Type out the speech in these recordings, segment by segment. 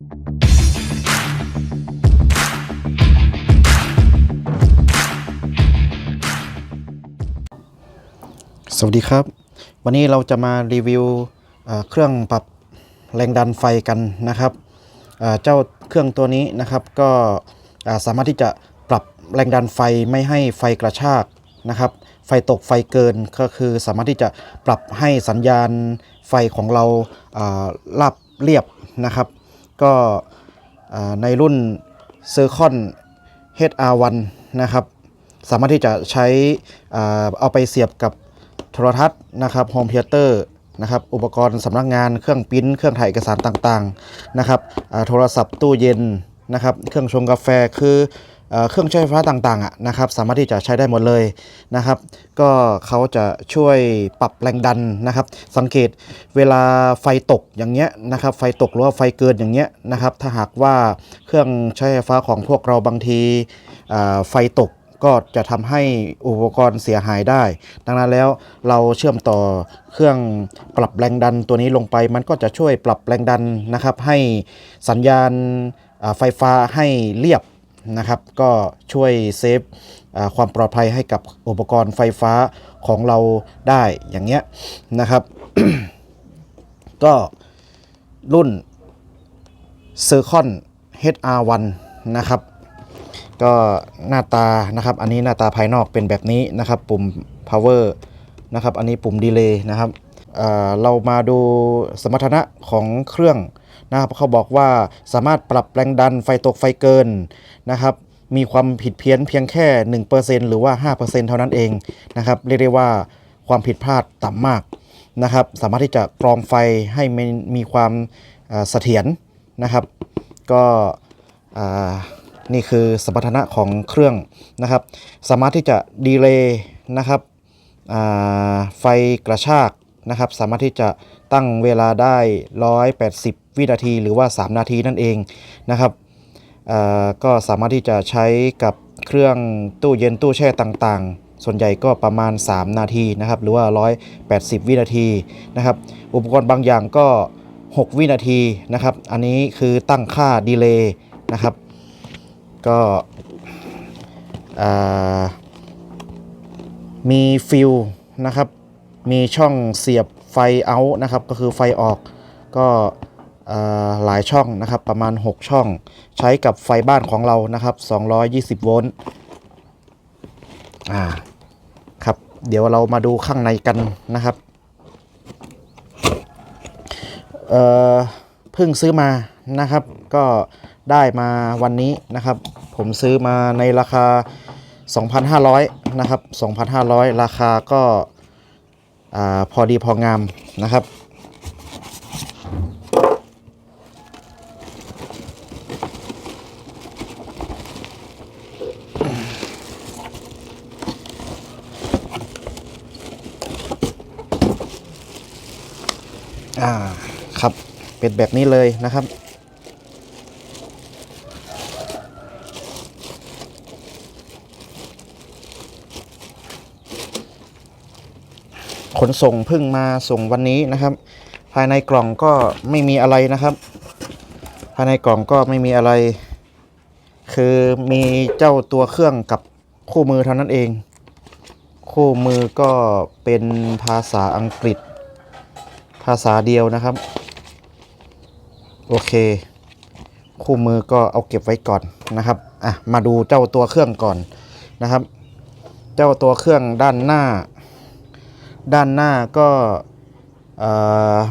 สวัสดีครับ วันนี้เราจะมารีวิวเครื่องปรับแรงดันไฟกันนะครับเจ้าเครื่องตัวนี้นะครับก็สามารถที่จะปรับแรงดันไฟไม่ให้ไฟกระชากนะครับ ไฟตกไฟเกินก็คือสามารถที่จะปรับให้สัญญาณไฟของเราาราบเรียบนะครับ ก็ในรุ่น c i r c o n HR1 นะครับ สามารถที่จะใช้อ่าเอาไปเสียบกับโทรทัศน์นะครับโฮมเ h เตอร์นะครับอุปกรณ์สำนักงานเครื่องพิมพ์เครื่องถ่ายเอกสารต่างๆนะครับโทรศัพท์ตู้เย็นนะครับ เครื่องชงกาแฟคือ เครื่องใช้ไฟฟ้าต่างๆะนะครับสามารถที่จะใช้ได้หมดเลยนะครับ ก็เขาจะช่วยปรับแรงดันนะครับ สังเกตเวลาไฟตกอย่างเงี้ยนะครับ ไฟตกหรือว่าไฟเกินอย่างเงี้ยนะครับ ถ้าหากว่าเครื่องใช้ไฟฟ้าของพวกเราบางทีไฟตกก็จะทำให้อุปกรณ์เสียหายได้ ดังนั้นแล้วเราเชื่อมต่อเครื่องปรับแรงดันตัวนี้ลงไป มันก็จะช่วยปรับแรงดันนะครับ ให้สัญญาณไฟฟ้าให้เรียบ นะครับ ก็ช่วยเซฟความปลอดภัยให้กับอุปกรณ์ไฟฟ้าของเราได้อย่างเงี้ยนะครับ ก็รุ่น c i r c o n HR1 นะครับ ก็หน้าตานะครับ อันนี้หน้าตาภายนอกเป็นแบบนี้นะครับ ปุ่ม power นะครับ อันนี้ปุ่ม delay นะครับเเรามาดูสมรรถนะของเครื่อง นะครับเขาบอกว่าสามารถปรับแรงดันไฟตกไฟเกินนะครับมีความผิดเพี้ยนเพียงแค่ 1%หรือว่า 5%เท่านั้นเองนะครับเรียกได้ว่าความผิดพลาดต่ำมากนะครับสามารถที่จะกรองไฟให้มีมีความเสถียรนะครับ ก็อ่านี่คือสมรรถนะของเครื่องนะครับ สามารถที่จะดีเลย์นะครับไฟกระชาก นะครับ สามารถที่จะตั้งเวลาได้ 180 วินาที หรือว่า 3 นาทีนั่นเองนะครับอ่าก็สามารถที่จะใช้กับเครื่องตู้เย็นตู้แช่ต่างๆ ส่วนใหญ่ก็ประมาณ 3 นาทีนะครับ หรือว่า 180 วินาทีนะครับ อุปกรณ์บางอย่างก็ 6 วินาทีนะครับ อันนี้คือตั้งค่าดีเลย์นะครับ ก็อ่ามีฟิลนะครับ มีช่องเสียบไฟเอาท์นะครับก็คือไฟออกก็หลายช่องนะครับประมาณ 6 ช่อง ใช้กับไฟบ้านของเรานะครับ 220 โวลต์อ่าครับเดี๋ยวเรามาดูข้างในกันนะครับเอ่อเพิ่งซื้อมานะครับ ก็ได้มาวันนี้นะครับ ผมซื้อมาในราคา 2,500 นะครับ 2,500 ราคาก็ อพอดีพองามนะครับ อ่า ครับ เป็นแบบนี้เลยนะครับ ขนส่งเพิ่งมาส่งวันนี้นะครับ ภายในกล่องก็ไม่มีอะไรนะครับ ภายในกล่องก็ไม่มีอะไร คือมีเจ้าตัวเครื่องกับคู่มือเท่านั้นเอง คู่มือก็เป็นภาษาอังกฤษ ภาษาเดียวนะครับ โอเค คู่มือก็เอาเก็บไว้ก่อนนะครับอะมาดูเจ้าตัวเครื่องก่อนนะครับ เจ้าตัวเครื่องด้านหน้า ด้านหน้าก็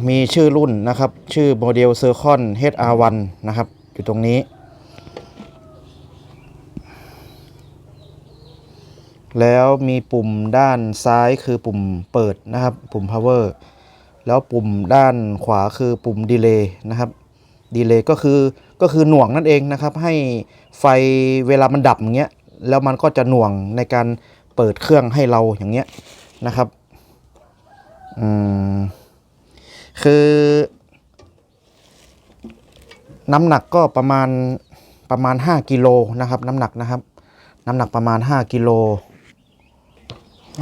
มีชื่อรุ่นนะครับ ชื่อโมเดล c i r c o n HR1 นะครับ อยู่ตรงนี้ แล้วมีปุ่มด้านซ้ายคือปุ่มเปิดนะครับ ปุ่ม power แล้วปุ่มด้านขวาคือปุ่ม delay นะครับ delay ก็คือก็คือหน่วงนั่นเองนะครับ ให้ไฟเวลามันดับอย่างเงี้ยแล้วมันก็จะหน่วงในการเปิดเครื่องให้เราอย่างเงี้ยนะครับ อืม คือ น้ำหนักก็ประมาณประมาณ 5กิโลนะครับ น้ำหนักนะครับ น้ำหนักประมาณ 5กิโล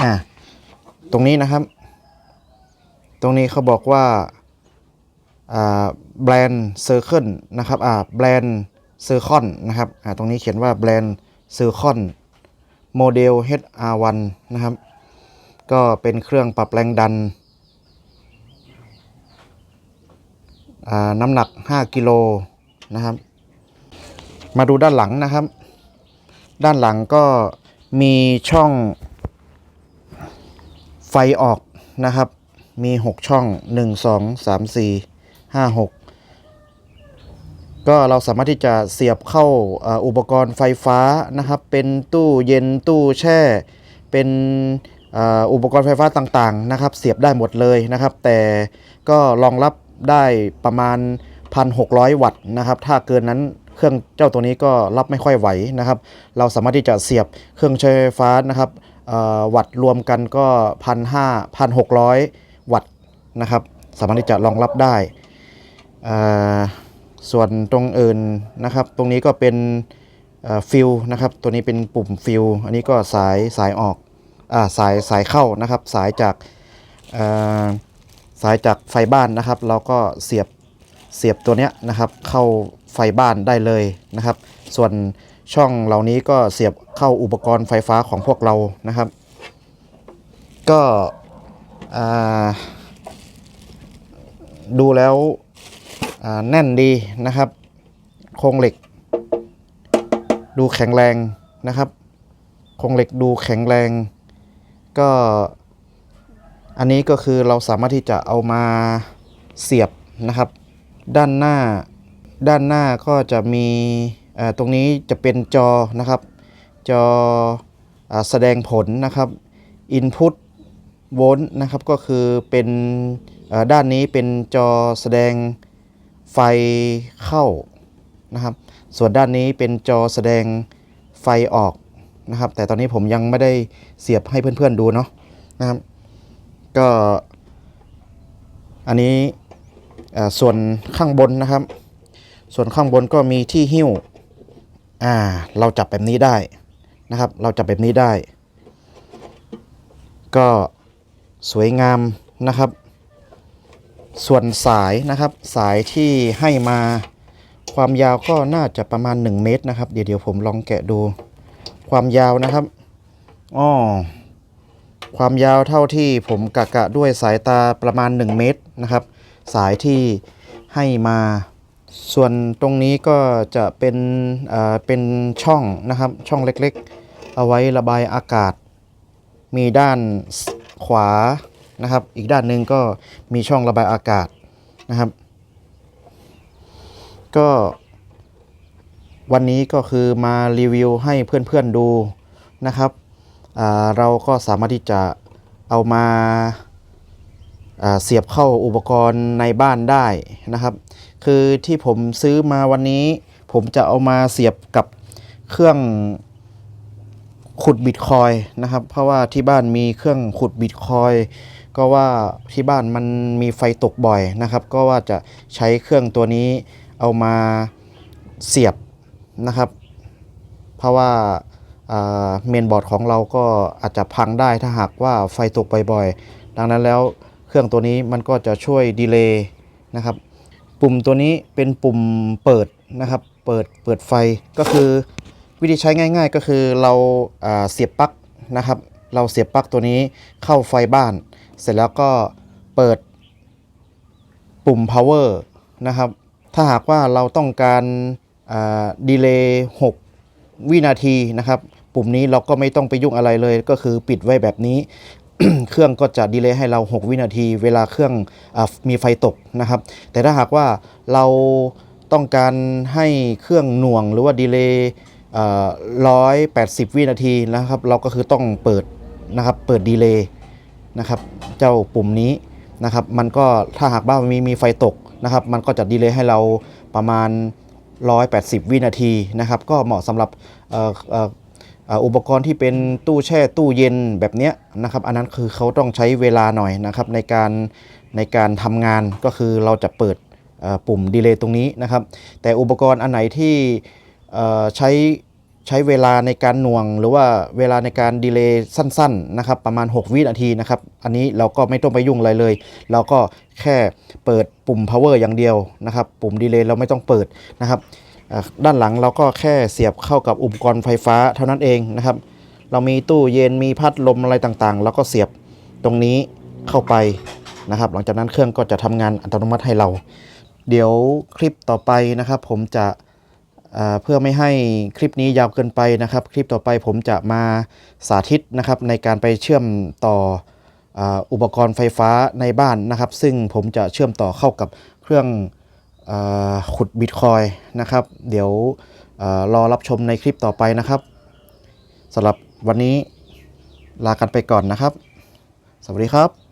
อ่าตรงนี้นะครับ ตรงนี้เขาบอกว่าอ่าแบรนด์เซอร์เคิลนะครับอ่าแบรนด์เซอร์คอนนะครับอ่าตรงนี้เขียนว่าแบรนด์เซอร์คอนโมเดล HR1 นะครับ ก็เป็นเครื่องปรับแรงดันอ่า น้ำหนัก 5กิโลนะครับ มาดูด้านหลังนะครับ ด้านหลังก็มีช่องไฟออกนะครับ มี 6 ช่อง 1 2 3 4 5 6 ก็เราสามารถที่จะเสียบเข้าอ,อุปกรณ์ไฟฟ้านะครับ เป็นตู้เย็นตู้แช่ เป็นออุปกรณ์ไฟฟ้าต่างๆนะครับ เสียบได้หมดเลยนะครับ แต่ก็รองรับ ได้ประมาณ 1,600 วัตต์นะครับ ถ้าเกินนั้นเครื่องเจ้าตัวนี้ก็รับไม่ค่อยไหวนะครับ เราสามารถที่จะเสียบเครื่องใช้ไฟฟ้านะครับวัตต์รวมกันก็พันห้าพันหกร้อยวัตต์นะครับ สามารถที่จะรองรับได้ ส่วนตรงอื่นนะครับ ตรงนี้ก็เป็นฟิลนะครับ ตัวนี้เป็นปุ่มฟิลอันนี้ก็สายสายออกอสายสายเข้านะครับ สายจากอ สายจากไฟบ้านนะครับ เราก็เสียบเสียบตัวเนี้ยนะครับ เข้าไฟบ้านได้เลยนะครับ ส่วนช่องเหล่านี้ก็เสียบเข้าอุปกรณ์ไฟฟ้าของพวกเรานะครับ ก็ดูแล้วแน่นดีนะครับ โครงเหล็ก ดูแข็งแรงนะครับ โครงเหล็กดูแข็งแรง ก็ อันนี้ก็คือเราสามารถที่จะเอามาเสียบนะครับ ด้านหน้า ด้านหน้าก็จะมีตรงนี้จะเป็นจอนะครับ จออแสดงผลนะครับ Input โวลต์นะครับก็คือเป็นด้านนี้เป็นจอแสดงไฟเข้านะครับ ส่วนด้านนี้เป็นจอแสดงไฟออกนะครับ แต่ตอนนี้ผมยังไม่ได้เสียบให้เพื่อนๆดูเนาะนะครับ ก็ อันนี้ส่วนข้างบนนะครับ ส่วนข้างบนก็มีที่หิ้วอ่าเราจับแบบนี้ได้นะครับ เราจับแบบนี้ได้ ก็สวยงามนะครับ ส่วนสายนะครับ สายที่ให้มาความยาวก็น่าจะประมาณ 1 เมตรนะครับ เดี๋ยวเดี๋ยวผมลองแกะดูความยาวนะครับอ้อ ความยาวเท่าที่ผมกะกะด้วยสายตาประมาณ 1 เมตรนะครับ สายที่ให้มา ส่วนตรงนี้ก็จะเป็นเป็นช่องนะครับช่องเล็กๆ เอาไว้ระบายอากาศ มีด้านขวานะครับ อีกด้านหนึ่งก็มีช่องระบายอากาศนะครับ ก็วันนี้ก็คือมารีวิวให้เพื่อนๆดูนะครับ เราก็สามารถที่จะเอามาเสียบเข้าอุปกรณ์ในบ้านได้นะครับ คือที่ผมซื้อมาวันนี้ ผมจะเอามาเสียบกับเครื่องขุดบิตคอยนะครับ เพราะว่าที่บ้านมีเครื่องขุดบิตคอยก็ว่าที่บ้านมันมีไฟตกบ่อยนะครับ ก็ว่าจะใช้เครื่องตัวนี้เอามาเสียบนะครับ เพราะว่า เมนบอร์ดของเราก็อาจจะพังได้ถ้าหากว่าไฟตกบ่อยๆ ดังนั้นแล้วเครื่องตัวนี้มันก็จะช่วยดีเลย์นะครับ ปุ่มตัวนี้เป็นปุ่มเปิดนะครับ เปิดเปิดไฟก็คือวิธีใช้ง่าย ๆ ก็คือเราาเสียบปลั๊กนะครับ เราเสียบปลั๊กตัวนี้เข้าไฟบ้าน เสร็จแล้วก็เปิดปุ่ม power นะครับ ถ้าหากว่าเราต้องการดีเลย์6วินาทีนะครับ ปุ่มนี้เราก็ไม่ต้องไปยุ่งอะไรเลย ก็คือปิดไว้แบบนี้ เครื่องก็จะดีเลย์ให้เรา 6 วินาที เวลาเครื่องอมีไฟตกนะครับ แต่ถ้าหากว่าเราต้องการให้เครื่องหน่วงหรือว่าดีเลย์ร้อยแปดสิบวินาทีนะครับ เราก็คือต้องเปิดนะครับ เปิดดีเลย์นะครับ เจ้าปุ่มนี้นะครับ มันก็ถ้าหากว่ามีมีไฟตกนะครับ มันก็จะดีเลย์ให้เราประมาณ 180 วินาทีนะครับ ก็เหมาะสำหรับ อุปกรณ์ที่เป็นตู้แช่ตู้เย็นแบบเนี้ยนะครับ อันนั้นคือเขาต้องใช้เวลาหน่อยนะครับในการในการทำงานก็คือเราจะเปิดปุ่มดีเลย์ตรงนี้นะครับ แต่อุปกรณ์อันไหนที่ใช้ใช้เวลาในการหน่วง หรือว่าเวลาในการดีเลย์สั้นๆนะครับ ประมาณ 6 วินาทีนะครับ อันนี้เราก็ไม่ต้องไปยุ่งอะไรเลย เราก็แค่เปิดปุ่ม power อย่างเดียวนะครับ ปุ่มดีเลย์เราไม่ต้องเปิดนะครับ ด้านหลังเราก็แค่เสียบเข้ากับอุปกรณ์ไฟฟ้าเท่านั้นเองนะครับ เรามีตู้เย็นมีพัดลมอะไรต่างๆ แล้วก็เสียบตรงนี้เข้าไปนะครับ หลังจากนั้นเครื่องก็จะทำงานอัตโนมัติให้เรา เดี๋ยวคลิปต่อไปนะครับ ผมจะเพื่อไม่ให้คลิปนี้ยาวเกินไปนะครับ คลิปต่อไปผมจะมาสาธิตนะครับในการไปเชื่อมต่ออ,อุปกรณ์ไฟฟ้าในบ้านนะครับ ซึ่งผมจะเชื่อมต่อเข้ากับเครื่อง ขุดบิตคอยนะครับ เดี๋ยวอรอรับชมในคลิปต่อไปนะครับสำหรับวันนี้ลากันไปก่อนนะครับ สวัสดีครับ